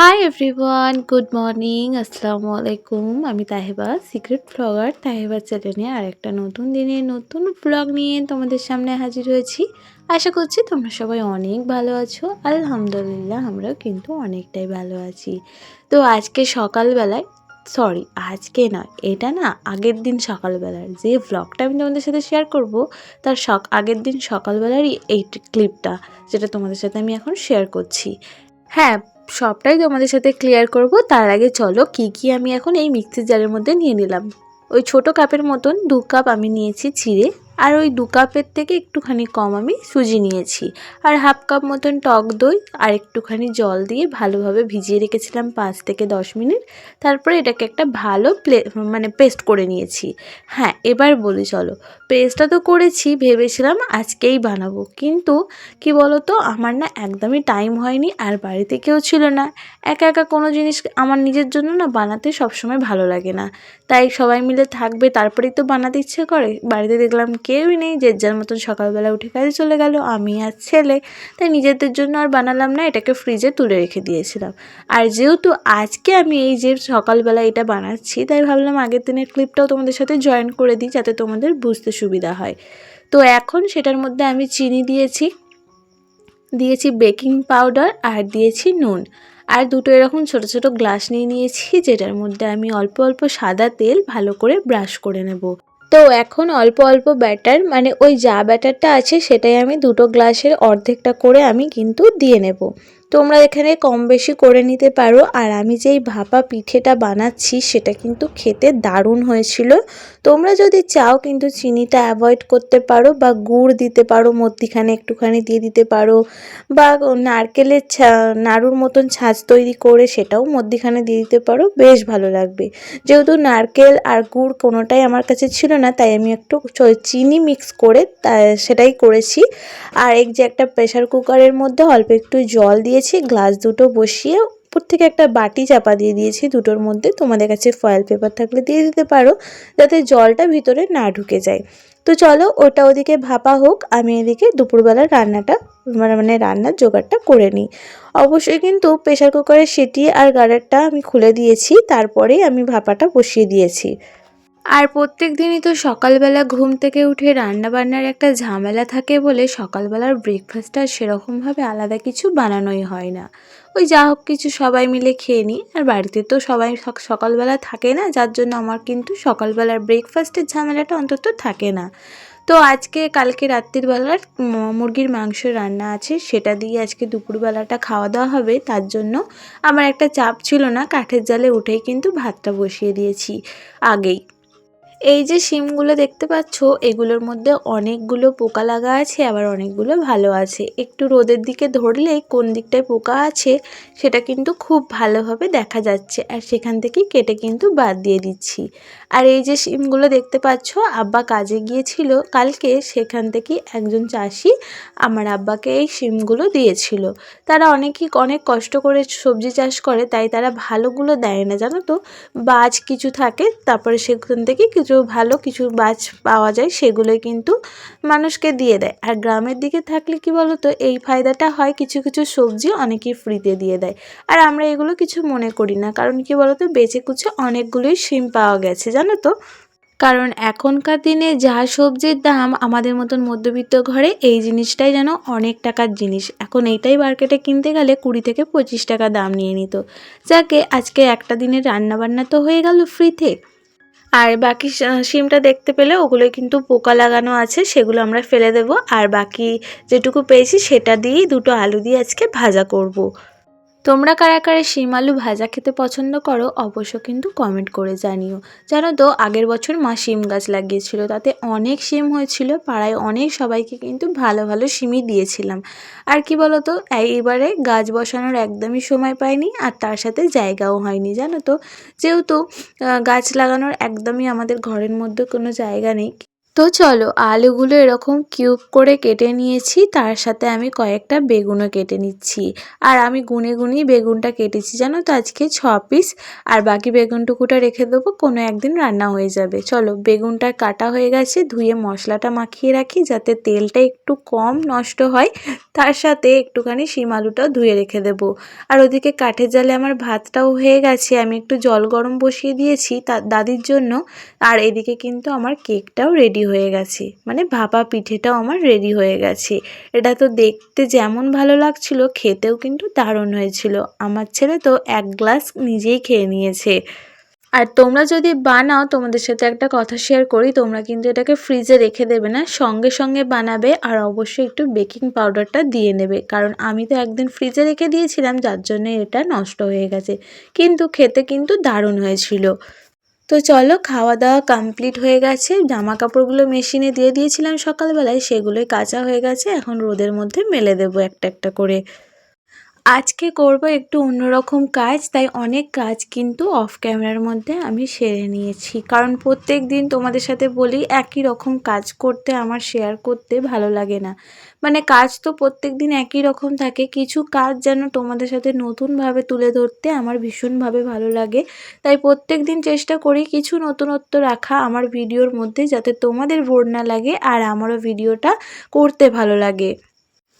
Hi everyone good morning আসসালামু আলাইকুম আমি তাহেবা সিক্রেট ব্লগার তাহেবা চ্যানেলে আর একটা নতুন দিনে নতুন ব্লগ নিয়ে তোমাদের সামনে হাজির হয়েছি। আশা করছি তোমরা সবাই অনেক ভালো আছো। আলহামদুলিল্লাহ, আমরাও কিন্তু অনেকটাই ভালো আছি। তো আজকে সকালবেলায় সরি আজকে নয়, এটা না আগের দিন সকালবেলার যে ব্লগটা আমি তোমাদের সাথে শেয়ার করব, তার সক, আগের দিন সকালবেলারই এই ক্লিপটা যেটা তোমাদের সাথে আমি এখন শেয়ার করছি। হ্যাঁ সবটাই তোমাদের সাথে ক্লিয়ার করব। তার আগে চলো, কি কি আমি এখন এই মিক্সি জারের মধ্যে নিয়ে নিলাম। ওই ছোট কাপের মতন দু কাপ আমি নিয়েছি চিড়ে আর ওই দু কাপের থেকে একটুখানি কম আমি সুজি নিয়েছি। আর হাফ কাপ মতন টক দই আর একটুখানি জল দিয়ে ভালোভাবে ভিজিয়ে রেখেছিলাম পাঁচ থেকে দশ মিনিট। তারপরে এটাকে একটা ভালো প্লে মানে পেস্ট করে নিয়েছি। হ্যাঁ এবার বলি চলো। পেস্টটা তো করেছি, ভেবেছিলাম আজকেই বানাবো। কিন্তু কি বলতো, আমার না একদমই টাইম হয়নি আর বাড়িতে কেউ ছিল না। একা একা কোনো জিনিস আমার নিজের জন্য না বানাতে সবসময় ভালো লাগে না। তাই সবাই মিলে থাকবে, তারপরেই তো বানাতে ইচ্ছে করে। বাড়িতে দেখলাম কেউই নেই, যে যার মতন সকালবেলা উঠে কাজে চলে গেল, আমি আর ছেলে। তাই নিজেদের জন্য আর বানালাম না, এটাকে ফ্রিজে তুলে রেখে দিয়েছিলাম। আর যেহেতু আজকে আমি এই যে সকালবেলা এটা বানাচ্ছি, তাই ভাবলাম আগের দিনের ক্লিপটাও তোমাদের সাথে জয়েন করে দিই, যাতে তোমাদের বুঝতে সুবিধা হয়। তো এখন সেটার মধ্যে আমি চিনি দিয়েছি দিয়েছি বেকিং পাউডার আর দিয়েছি নুন। আর দুটো এরকম ছোট ছোট গ্লাস নিয়ে নিয়েছি, যেটার মধ্যে আমি অল্প অল্প সাদা তেল ভালো করে ব্রাশ করে নেব। তো এখন অল্প অল্প ব্যাটার মানে ওই যা ব্যাটারটা আছে সেটাই আমি দুটো গ্লাসের অর্ধেকটা করে আমি কিন্তু দিয়ে নেব। তোমরা এখানে কম বেশি করে নিতে পারো। আর আমি যেই ভাপা পিঠেটা বানাচ্ছি, সেটা কিন্তু খেতে দারুণ হয়েছিল। তোমরা যদি চাও কিন্তু চিনিটা অ্যাভয়েড করতে পারো বা গুড় দিতে পারো, মধ্যিখানে একটুখানি দিয়ে দিতে পারো, বা নারকেলের ছা, নাড়ুর মতন ছাঁচ তৈরি করে সেটাও মধ্যিখানে দিয়ে দিতে পারো, বেশ ভালো লাগবে। যেহেতু নারকেল আর গুড় কোনোটাই আমার কাছে ছিল না, তাই আমি একটু চিনি মিক্স করে সেটাই করেছি। আর এই যে একটা প্রেশার কুকারের মধ্যে অল্প একটু জল দিয়েছি গ্লাস দুটো বসিয়ে উপর থেকে একটা বাটি চাপা দিয়ে দিয়েছি, দুটোর মধ্যে। তোমাদের কাছে ফয়েল পেপার থাকলে দিয়ে দিতে পারো, যাতে জলটা ভিতরে না ঢুকে যায়। তো চলো, ওটা ওদিকে ভাপা হোক, আমি এদিকে দুপুরবেলার রান্নাটা মানে মানে রান্নার জোগাড়টা করে নিই। অবশ্যই কিন্তু প্রেশার কুকারের সেটি আর গাড়ারটা আমি খুলে দিয়েছি, তারপরেই আমি ভাপাটা বসিয়ে দিয়েছি। আর প্রত্যেক দিনই তো সকালবেলা ঘুম থেকে উঠে রান্না বান্নার একটা ঝামেলা থাকে বলে সকালবেলার ব্রেকফাস্টটা সেরকমভাবে আলাদা কিছু বানানোই হয় না। ওই যা হোক কিছু সবাই মিলে খেয়ে নিই। আর বাড়িতে তো সবাই সকালবেলা থাকে না, যার জন্য আমার কিন্তু সকালবেলার ব্রেকফাস্টের ঝামেলাটা অন্তত থাকে না। তো আজকে, কালকে রাত্রির বেলার মুরগির মাংস রান্না আছে, সেটা দিয়ে আজকে দুপুরবেলাটা খাওয়া দাওয়া হবে। তার জন্য আমার একটা চাপ ছিল না, কাঠের জালে উঠেই কিন্তু ভাতটা বসিয়ে দিয়েছি আগেই। এই যে শিমগুলো দেখতে পাচ্ছ, এগুলোর মধ্যে অনেকগুলো পোকা লাগা আছে, আবার অনেকগুলো ভালো আছে। একটু রোদের দিকে ধরলে কোন দিকটায় পোকা আছে, সেটা কিন্তু খুব ভালোভাবে দেখা যাচ্ছে। আর সেখান থেকেই কেটে কিন্তু বাদ দিয়ে দিচ্ছি। আর এই যে শিমগুলো দেখতে পাচ্ছ, আব্বা কাজে গিয়েছিল কালকে, সেখান থেকে একজন চাষি আমার আব্বাকে এই শিমগুলো দিয়েছিল। তারা অনেকই, অনেক কষ্ট করে সবজি চাষ করে, তাই তারা ভালোগুলো দেয় না, জানো তো? বাজ কিছু থাকে, তারপরে সেখান থেকে কিছু ভালো কিছু বাজ পাওয়া যায়, সেগুলোই কিন্তু মানুষকে দিয়ে দেয়। আর গ্রামের দিকে থাকলে কি বলতো, এই ফায়দাটা হয় কিছু কিছু সবজি অনেকেই ফ্রিতে দিয়ে দেয়। আর আমরা এগুলো কিছু মনে করি না, কারণ কি বলতো বেঁচে কুচে অনেকগুলোই শিম পাওয়া গেছে, জানো তো? কারণ এখনকার দিনে যা সবজির দাম আমাদের মতন মধ্যবিত্ত ঘরে, এই জিনিসটাই যেন অনেক টাকার জিনিস। এখন এইটাই মার্কেটে কিনতে গেলে কুড়ি থেকে পঁচিশ টাকা দাম নিয়ে নিত। যাকে আজকে একটা দিনের রান্নাবান্না তো হয়ে গেল ফ্রিতে আর বাকি সিমটা দেখতে পেলে ওগুলো কিন্তু পোকা লাগানো আছে, সেগুলো আমরা ফেলে দেব আর বাকি যেটুকু পেয়েছি সেটা দিয়েই দুটো আলু দিয়ে আজকে ভাজা করব। তোমরা কারা কারা শিম আলু ভাজা খেতে পছন্দ করো অবশ্য কিন্তু কমেন্ট করে জানিও। জানো তো, আগের বছর মা শিম গাছ লাগিয়েছিল, তাতে অনেক শিম হয়েছিল, পাড়ায় অনেক সবাইকে কিন্তু ভালো ভালো শিমই দিয়েছিলাম। আর কি বলো তো এইবারে গাছ বসানোর একদমই সময় পাইনি, আর তার সাথে জায়গাও হয়নি, জানো তো। যেহেতু গাছ লাগানোর একদমই আমাদের ঘরের মধ্যে কোনো জায়গা নেই তো চলো, আলুগুলো এরকম কিউব করে কেটে নিয়েছি, তার সাথে আমি কয়েকটা বেগুনও কেটে নিচ্ছি। আর আমি গুনে গুনেই বেগুনটা কেটেছি, জানো তো? আজকে ছ পিস আর বাকি বেগুনটুকুটা রেখে দেবো, কোনো একদিন রান্না হয়ে যাবে। চলো, বেগুনটা কাটা হয়ে গেছে, ধুয়ে মশলাটা মাখিয়ে রাখি, যাতে তেলটা একটু কম নষ্ট হয়। তার সাথে একটুখানি শিম আলুটাও ধুয়ে রেখে দেবো। আর ওদিকে কাঠের জালে আমার ভাতটাও হয়ে গেছে, আমি একটু জল গরম বসিয়ে দিয়েছি দাদির জন্য। আর এদিকে কিন্তু আমার কেকটাও রেডি হয়ে গেছে। মানে ভাপা পিঠেটাও আমার রেডি হয়ে গেছে। এটা তো দেখতে যেমন ভালো লাগছিল, খেতেও কিন্তু দারুণ হয়েছিল। আমার ছেলে তো এক গ্লাস নিজেই খেয়ে নিয়েছে। আর তোমরা যদি বানাও, তোমাদের সাথে একটা কথা শেয়ার করি, তোমরা কিন্তু এটাকে ফ্রিজে রেখে দেবে না, সঙ্গে সঙ্গে বানাবে আর অবশ্যই একটু বেকিং পাউডারটা দিয়ে নেবে। কারণ আমি তো একদিন ফ্রিজে রেখে দিয়েছিলাম, যার জন্য এটা নষ্ট হয়ে গেছে। কিন্তু খেতে কিন্তু দারুণ হয়েছিল। তো চলো খাওয়া দাওয়া কমপ্লিট হয়ে গেছে। জামা কাপড়গুলো মেশিনে দিয়ে দিয়েছিলাম সকালবেলায়, সেগুলোই কাঁচা হয়ে গেছে। এখন রোদের মধ্যে মেলে দেবো একটা একটা করে। আজকে করব একটু অন্যরকম কাজ, তাই অনেক কাজ কিন্তু অফ ক্যামেরার মধ্যে আমি সেরে নিয়েছি। কারণ প্রত্যেক দিন তোমাদের সাথে বলি, একই রকম কাজ করতে, আমার শেয়ার করতে ভালো লাগে না। মানে কাজ তো প্রত্যেক দিন একই রকম থাকে। কিছু কাজ যেন তোমাদের সাথে নতুনভাবে তুলে ধরতে আমার ভীষণভাবে ভালো লাগে। তাই প্রত্যেক দিন চেষ্টা করি কিছু নতুনত্ব রাখা আমার ভিডিওর মধ্যে যাতে তোমাদের বোর না লাগে আর আমারও ভিডিওটা করতে ভালো লাগে।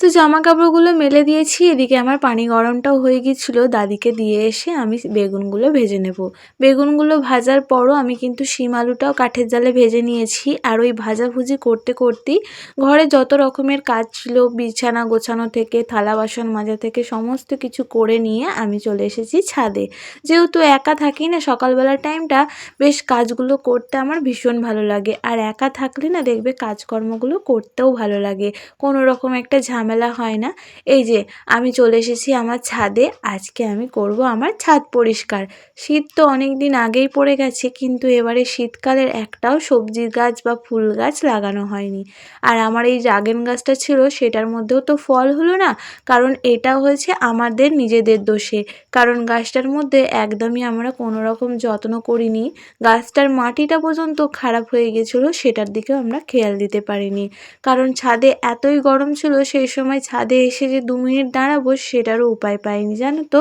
তো জামা কাপড়গুলো মেলে দিয়েছি, এদিকে আমার পানি গরমটাও হয়ে গিয়েছিল। দাদিকে দিয়ে এসে আমি বেগুনগুলো ভেজে নেব। বেগুনগুলো ভাজার পরও আমি কিন্তু শিম আলুটাও কাঠের জালে ভেজে নিয়েছি আর ওই ভাজাভুজি করতে করতেই ঘরে যত রকমের কাজ ছিল, বিছানা গোছানো থেকে, থালা বাসন মাজা থেকে সমস্ত কিছু করে নিয়ে আমি চলে এসেছি ছাদে। যেহেতু একা থাকি না, সকালবেলার টাইমটা বেশ কাজগুলো করতে আমার ভীষণ ভালো লাগে। আর একা থাকলে না দেখবে কাজকর্মগুলো করতেও ভালো লাগে। কোনো রকম একটা ঝামেলা হয় না। এই যে, আমি চলে এসেছি আমার ছাদে। আজকে আমি করব আমার ছাদ পরিষ্কার। শীত তো অনেক দিন আগেই পড়ে গেছে, কিন্তু এবারে শীতকালের একটাও সবজি গাছ বা ফুল গাছ লাগানো হয়নি। আর আমার এই ড্রাগন গাছটা ছিল, সেটার মধ্যেও তো ফল হলো না, কারণ এটা হয়েছে আমাদের নিজেদের দোষে। কারণ গাছটার মধ্যে একদমই আমরা কোনো রকম যত্ন করিনি। গাছটার মাটিটা পর্যন্ত খারাপ হয়ে গেছিল, সেটার দিকেও আমরা খেয়াল দিতে পারিনি। কারণ ছাদে এতই গরম ছিল, সেই সময় ছাদে এসে যে দু মিনিট দাঁড়াবো সেটারও উপায় পাইনি, জানো তো?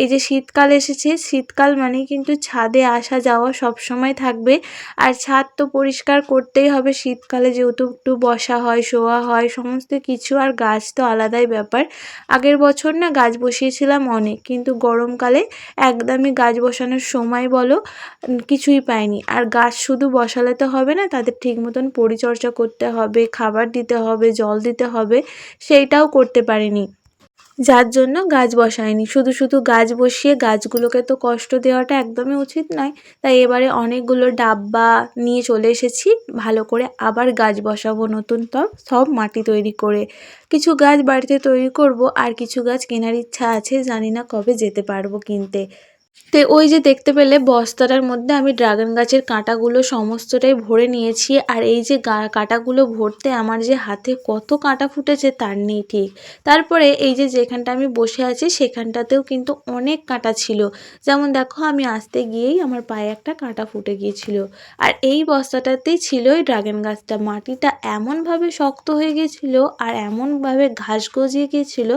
এই যে শীতকাল এসেছে, শীতকাল মানে কিন্তু ছাদে আসা যাওয়া সব সময় থাকবে। আর ছাদ তো পরিষ্কার করতেই হবে, শীতকালে যেহেতু একটু বসা হয়, শোয়া হয়, সমস্ত কিছু আর গাছ তো আলাদাই ব্যাপার। আগের বছর না গাছ বসিয়েছিলাম অনেক, কিন্তু গরমকালে একদমই গাছ বসানোর সময় বলো কিছুই পাইনি। আর গাছ শুধু বসালে তো হবে না, তাদের ঠিক মতন পরিচর্যা করতে হবে, খাবার দিতে হবে, জল দিতে হবে সেইটাও করতে পারিনি। যার জন্য গাছ বসায়নি। শুধু শুধু গাছ বসিয়ে গাছগুলোকে তো কষ্ট দেওয়াটা একদমই উচিত নয়। তাই এবারে অনেকগুলো ডাব্বা নিয়ে চলে এসেছি। ভালো করে আবার গাছ বসাবো নতুন টব সব মাটি তৈরি করে। কিছু গাছ বাড়িতে তৈরি করব, আর কিছু গাছ কেনার ইচ্ছা আছে, জানি না কবে যেতে পারব কিনতে। তো ওই যে দেখতে পেলে বস্তাটার মধ্যে আমি ড্রাগন গাছের কাঁটাগুলো সমস্তটাই ভরে নিয়েছি, আর এই যে কাঁটাগুলো ভরতে আমার যে হাতে কত কাঁটা ফুটেছে তার নেই ঠিক। তারপরে এই যে যেখানটা আমি বসে আছি সেখানটাতেও কিন্তু অনেক কাঁটা ছিল। যেমন দেখো, আমি আসতে গিয়েই আমার পায়ে একটা কাঁটা ফুটে গিয়েছিল। আর এই বস্তাটাতেই ছিল ওই ড্রাগন গাছটা। মাটিটা এমনভাবে শক্ত হয়ে গিয়েছিল আর এমনভাবে ঘাস গজিয়ে গিয়েছিল,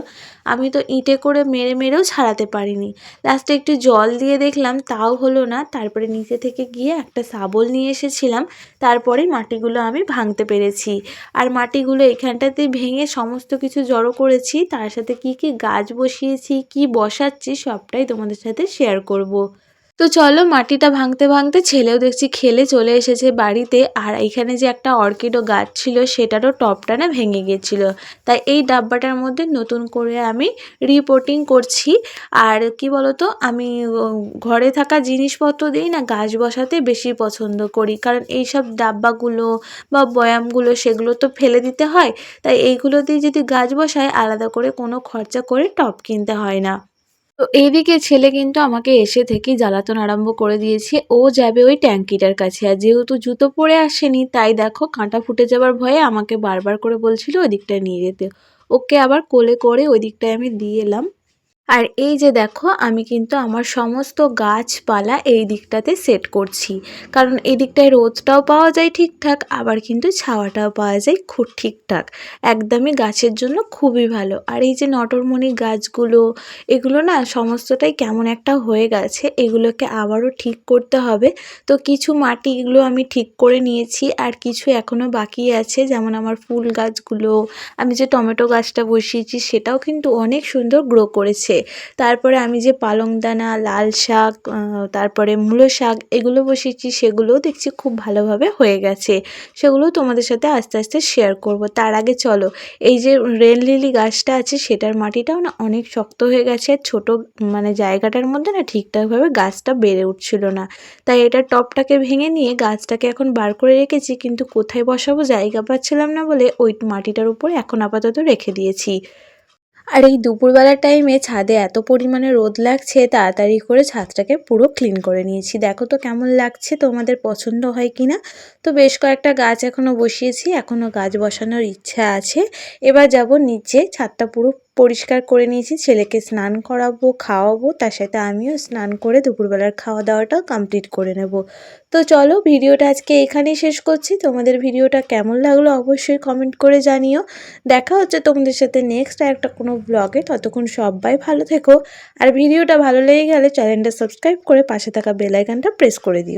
আমি তো ইঁটে করে মেরে মেরেও ছাড়াতে পারিনি। লাস্টে একটু জল দিয়ে দেখলাম তাও হলো না। তারপরে নিচে থেকে গিয়ে একটা শাবল নিয়ে এসেছিলাম। তারপরে মাটিগুলো আমি ভাঙতে পেরেছি। আর মাটিগুলো এখানটাতে ভেঙে সমস্ত কিছু জড়ো করেছি। তার সাথে কি কি গাছ বসিয়েছি, কি বসাচ্ছি, সবটাই তোমাদের সাথে শেয়ার করব। তো চলো মাটিটা ভাঙতে ভাঙতে ছেলেও দেখছি খেলে চলে এসেছে বাড়িতে, আর এখানে যে একটা অর্কিডও গাছ ছিল সেটারও টপটা না ভেঙে গিয়েছিল। তাই এই ডাব্বাটার মধ্যে নতুন করে আমি রিপোর্টিং করছি। আর কি বলতো, আমি ঘরে থাকা জিনিসপত্র দিই না গাছ বসাতে বেশি পছন্দ করি। কারণ এই সব ডাব্বাগুলো বা বয়ামগুলো সেগুলো তো ফেলে দিতে হয়। তাই এইগুলো দিয়ে যদি গাছ বসায় আলাদা করে কোনো খরচা করে টব কিনতে হয় না। তো এইদিকে ছেলে কিন্তু আমাকে এসে থেকে জ্বালাতন আরম্ভ করে দিয়েছে। ও যাবে ওই ট্যাঙ্কিটার কাছে। আর যেহেতু জুতো পরে আসেনি, তাই দেখো কাঁটা ফুটে যাবার ভয়ে আমাকে বারবার করে বলছিল ওই দিকটায় নিয়ে যেতে। ওকে আবার কোলে করে ওই দিকটায় আমি দিয়ে এলাম। আর এই যে দেখো, আমি কিন্তু আমার সমস্ত গাছপালা এই দিকটাতে সেট করছি। কারণ এই দিকটায় রোদটাও পাওয়া যায় ঠিকঠাক, আবার কিন্তু ছাওয়াটাও পাওয়া যায় খুব ঠিকঠাক। একদমই গাছের জন্য খুবই ভালো। আর এই যে নটরমণি গাছগুলো, এগুলো না সমস্তটাই কেমন একটা হয়ে গেছে, এগুলোকে আবারও ঠিক করতে হবে। তো কিছু মাটি এগুলো আমি ঠিক করে নিয়েছি, আর কিছু এখনও বাকি আছে, যেমন আমার ফুল গাছগুলো। আমি যে টমেটো গাছটা বসিয়েছি, সেটাও কিন্তু অনেক সুন্দর গ্রো করেছে। তারপরে আমি যে পালং দানা লাল শাক তারপরে মূলো শাক এগুলো বসিয়েছি, সেগুলোও দেখছি খুব ভালোভাবে হয়ে গেছে। সেগুলো তোমাদের সাথে আস্তে আস্তে শেয়ার করব। তার আগে চলো, এই যে রেল লিলি গাছটা আছে, সেটার মাটিটাও না অনেক শক্ত হয়ে গেছে, ছোট মানে জায়গাটার মধ্যে না ঠিকঠাকভাবে গাছটা বেড়ে উঠছিল না। তাই এটা টপটাকে ভেঙে নিয়ে গাছটাকে এখন বার করে রেখেছি, কিন্তু কোথায় বসাবো জায়গা পাচ্ছিলাম না বলে ওই মাটিটার উপর এখন আপাতত রেখে দিয়েছি। আর এই দুপুরবেলার টাইমে ছাদে এত পরিমাণে রোদ লাগছে, তাড়াতাড়ি করে ছাদটাকে পুরো ক্লিন করে নিয়েছি। দেখো তো কেমন লাগছে, তোমাদের পছন্দ হয় কি না তো বেশ কয়েকটা গাছ এখনও বসিয়েছি এখনও গাছ বসানোর ইচ্ছা আছে। এবার যাব নিচে, ছাদটা পুরো পরিষ্কার করে নিয়েছি, ছেলেকে স্নান করাবো, খাওয়াবো, তার সাথে আমিও স্নান করে দুপুরবেলার খাওয়া দাওয়াটাও কমপ্লিট করে নেব। তো চলো ভিডিওটা আজকে এখানেই শেষ করছি। তোমাদের ভিডিওটা কেমন লাগল অবশ্যই কমেন্ট করে জানিও। দেখা হচ্ছে তোমাদের সাথে নেক্সট একটা কোনো ব্লগে ততক্ষণ সবাই ভালো থেকো। আর ভিডিওটা ভালো লেগে গেলে চ্যানেলটা সাবস্ক্রাইব করে পাশে থাকা বেল আইকনটা প্রেস করে দিও।